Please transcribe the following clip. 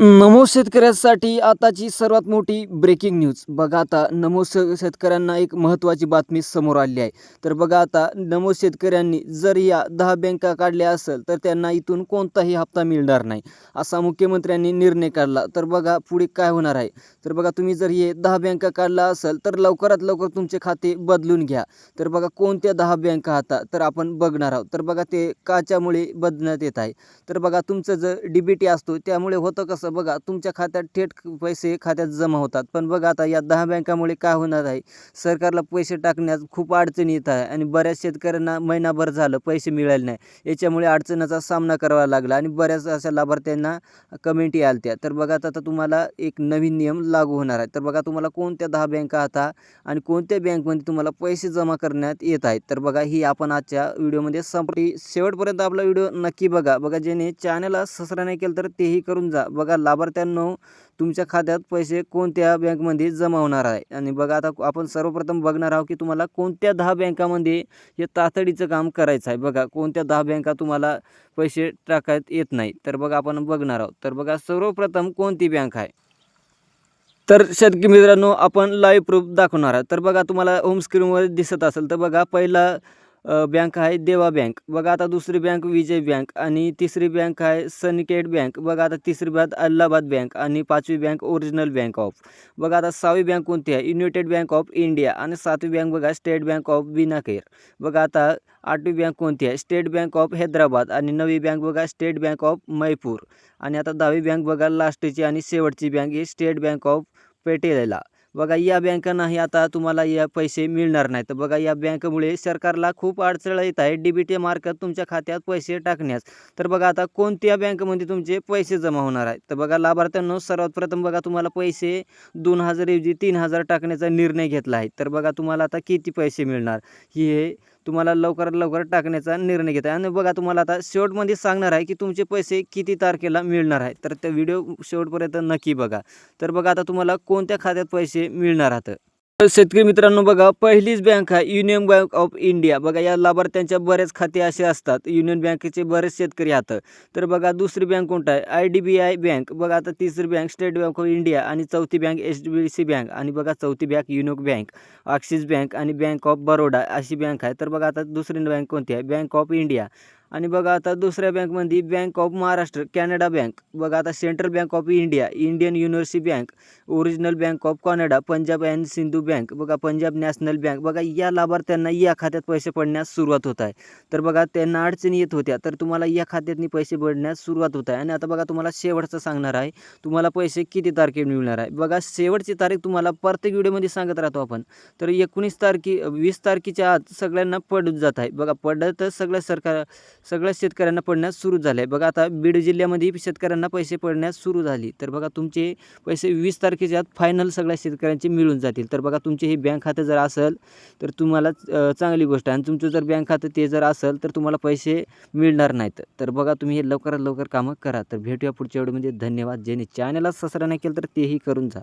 नमो शेतकऱ्यांसाठी आताची सर्वात मोठी ब्रेकिंग न्यूज बघा आता नमो शेतकऱ्यांना एक महत्त्वाची बातमी समोर आली आहे. तर बघा आता नमो शेतकऱ्यांनी जर या दहा बँका काढल्या असेल तर त्यांना इथून कोणताही हप्ता मिळणार नाही असा मुख्यमंत्र्यांनी निर्णय काढला. तर बघा पुढे काय होणार आहे? तर बघा तुम्ही जर हे दहा बँका काढला असेल तर लवकरात लवकर तुमचे खाते बदलून घ्या. तर बघा कोणत्या दहा बँका आता तर आपण बघणार आहोत. तर बघा ते काच्यामुळे बदलण्यात येत आहे. तर बघा तुमचं जर डी बी टी असतो त्यामुळे होतं कसं? बघा तुमच्या खात्यात थेट पैसे खात्यात जमा होतात. पण बघा आता या दहा बँकामुळे काय होणार आहे? सरकारला पैसे टाकण्यात खूप अडचणी येत आहे आणि बऱ्याच शेतकऱ्यांना महिनाभर झालं पैसे मिळाले नाही. याच्यामुळे अडचणीचा सामना करावा लागला आणि बऱ्याच अशा लाभार्थ्यांना कमेंटी आल्या तर बघा आता तुम्हाला एक नवीन नियम लागू होणार आहे. तर बघा तुम्हाला कोणत्या दहा बँका आता आणि कोणत्या बँकमध्ये तुम्हाला पैसे जमा करण्यात येत आहेत? तर बघा ही आपण आजच्या व्हिडिओमध्ये संपली शेवटपर्यंत आपला व्हिडिओ नक्की बघा. बघा ज्याने चॅनलला सबस्क्राईब नाही केलं तर तेही करून जा. बघा लाभार्थ्यांनो तुमच्या खात्यात पैसे कोणत्या बँकमध्ये जमा होणार आहे? आणि बघा आता आपण सर्वप्रथम बघणार आहोत की तुम्हाला कोणत्या दहा बँकामध्ये हे तातडीचं काम करायचं आहे? बघा कोणत्या दहा बँका तुम्हाला पैसे टाकायत येत नाही? तर बघा आपण बघणार आहोत. तर बघा सर्वप्रथम कोणती बँक आहे? तर शेतकरी मित्रांनो आपण लाईव्ह प्रूफ दाखवणार आहे तर बघा तुम्हाला होम स्क्रीनवर दिसत असेल तर बघा पहिला बँक आहे देवा बँक. बघा आता दुसरी बँक विजय बँक आणि तिसरी बँक आहे सनिकेट बँक. बघा आता तिसरी बँक अलाहाबाद बँक आणि पाचवी बँक ओरिजिनल बँक ऑफ. बघा आता सहावी बँक कोणती आहे? युनायटेड बँक ऑफ इंडिया आणि सातवी बँक बघा स्टेट बँक ऑफ बिनाकेर बघा आता आठवी बँक कोणती आहे? स्टेट बँक ऑफ हैदराबाद आणि नवी बँक बघा स्टेट बँक ऑफ मैपूर आणि आता दहावी बँक बघा लास्टची आणि शेवटची बँक ही स्टेट बँक ऑफ पेटेला बघा या बँकांनाही आता तुम्हाला या पैसे मिळणार नाही तर बघा या बँकमुळे सरकारला खूप अडचण येत आहे. डी बी टी मार्फत तुमच्या खात्यात पैसे टाकण्यास. तर बघा आता कोणत्या बँकमध्ये तुमचे पैसे जमा होणार आहेत? तर बघा लाभार्थ्यांनो सर्वात प्रथम बघा तुम्हाला पैसे दोन हजारऐवजी तीन हजार टाकण्याचा निर्णय घेतला आहे. तर बघा तुम्हाला आता किती पैसे मिळणार? हे तुम्हाला लवकरात लवकर टाकण्याचा निर्णय घेत आहे आणि बघा तुम्हाला आता शेवटमध्ये सांगणार आहे की तुमचे पैसे किती तारखेला मिळणार आहे. तर त्या व्हिडिओ शेवटपर्यंत नक्की बघा. तर बघा आता तुम्हाला कोणत्या खात्यात पैसे मिळणार आहात? तर शेतकरी मित्रांनो बघा पहिलीच बँक आहे युनियन बँक ऑफ इंडिया बघा या लाभार्थ्यांच्या बरेच खाते असे असतात. युनियन बँकेचे बरेच शेतकरी आहेत. तर बघा दुसरी बँक कोणता आहे? I D B I bank बघा आता तिसरी bank state bank of India आणि चौथी bank H D B C bank आणि बघा चौथी bank unique bank Axis bank आणि बँक ऑफ बरोडा अशी बँक आहे. तर बघा आता दुसरी बँक कोणती आहे? बँक ऑफ इंडिया आणि बघा आता दुसऱ्या बँकमध्ये bank of Maharashtra Canada bank. बघा आता central bank of India Indian university bank original bank of Canada Punjab and Sindhu bank. बघा पंजाब नॅशनल बँक. बघा या लाभार्थ्यांना या खात्यात पैसे पडण्यास सुरुवात होत आहे. तर बघा त्यांना अडचणी येत होत्या तर तुम्हाला या खात्यातनी पैसे पडण्यास सुरुवात होत आहे. आणि आता बघा तुम्हाला शेवटचं सांगणार आहे. तुम्हाला पैसे किती तारखे मिळणार आहे? बघा शेवटची तारीख तुम्हाला प्रत्येक व्हिडिओमध्ये सांगत राहतो आपण. तर एकोणीस तारखे वीस तारखेच्या आत सगळ्यांना पडत जात आहे. बघा पडत सगळ्या सरकार सगळ्या शेतकऱ्यांना पडण्यास सुरू झालं आहे बघा आता बीड जिल्ह्यामध्ये शेतकऱ्यांना पैसे पडण्यास सुरू झाली. तर बघा तुमचे पैसे वीस तारखेच्या आत फायनल सगळ्या शेतकऱ्यांचे मिळून जातील. तर बघा तुमचे हे बँक खातं जर असेल तर तुम्हाला चांगली गोष्ट आहे. आणि तुमचं जर बँक खातं ते जर असेल तर तुम्हाला पैसे मिळणार नाहीत. तर बघा तुम्ही हे लवकरात लवकर कामं करा. तर भेटूया पुढच्या वेळेमध्ये म्हणजे धन्यवाद. ज्याने चॅनलला सबस्क्राईब नाही केलं तर तेही करून जा.